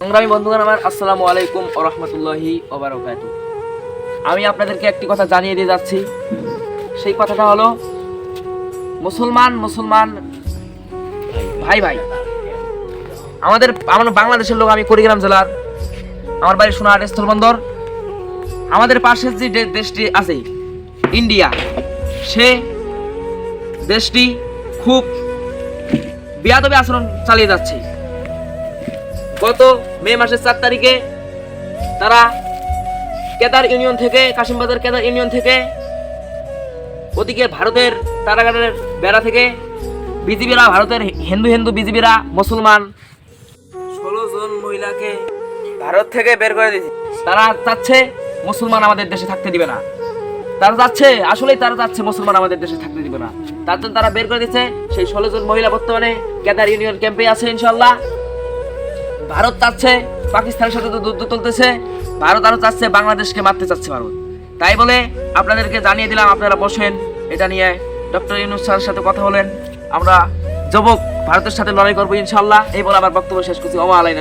সংগ্রামী বন্ধুগণ আমার আসসালামু আলাইকুম ও রহমতুল্লাহি ওবারকাতু আমি আপনাদেরকে একটি কথা জানিয়ে দিয়ে যাচ্ছি। সেই কথাটা হলো, মুসলমান মুসলমান, ভাই ভাই, আমাদের আমার বাংলাদেশের লোক আমি কুড়িগ্রাম জেলার, আমার বাড়ি সোনাহাট, স্থলবন্দর। আমাদের পাশের যে দেশটি আছে, ইন্ডিয়া, সে দেশটি খুব বেয়াদবে আচরণ চালিয়ে যাচ্ছে। গত মে মাসের চার তারিখে তারা কেদার ইউনিয়ন থেকে, কাশিমবাজার কেদার ইউনিয়ন থেকে, ওদিকে ভারতের তারাগাড়ের বেড়া থেকে, বিজিবিরা, ভারতের হিন্দু হিন্দু বিজিবিরা, মুসলমান ষোলো জন মহিলাকে ভারত থেকে বের করে দিয়েছে। তারা চাচ্ছে মুসলমান আমাদের দেশে থাকতে দিবে না। তারা যাচ্ছে আসলেই তারা যাচ্ছে মুসলমান আমাদের দেশে থাকতে দিবে না। তার জন্য তারা বের করে দিচ্ছে সেই ষোলো জন মহিলা বর্তমানে কেদার ইউনিয়ন ক্যাম্পে আছে ইনশাল্লাহ ভারত চাচ্ছে পাকিস্তানের সাথে তো যুদ্ধ চলতেছে, ভারত আরও চাচ্ছে বাংলাদেশকে মারতে চাচ্ছে ভারত। তাই বলে আপনাদেরকে জানিয়ে দিলাম, আপনারা বসেন, এটা নিয়ে ডক্টর ইউনুস স্যারের সাথে কথা হলেন আমরা যুবক ভারতের সাথে লড়াই করব ইনশাল্লাহ। এই বলে আমার বক্তব্য শেষ করছি। ওমা আলাইন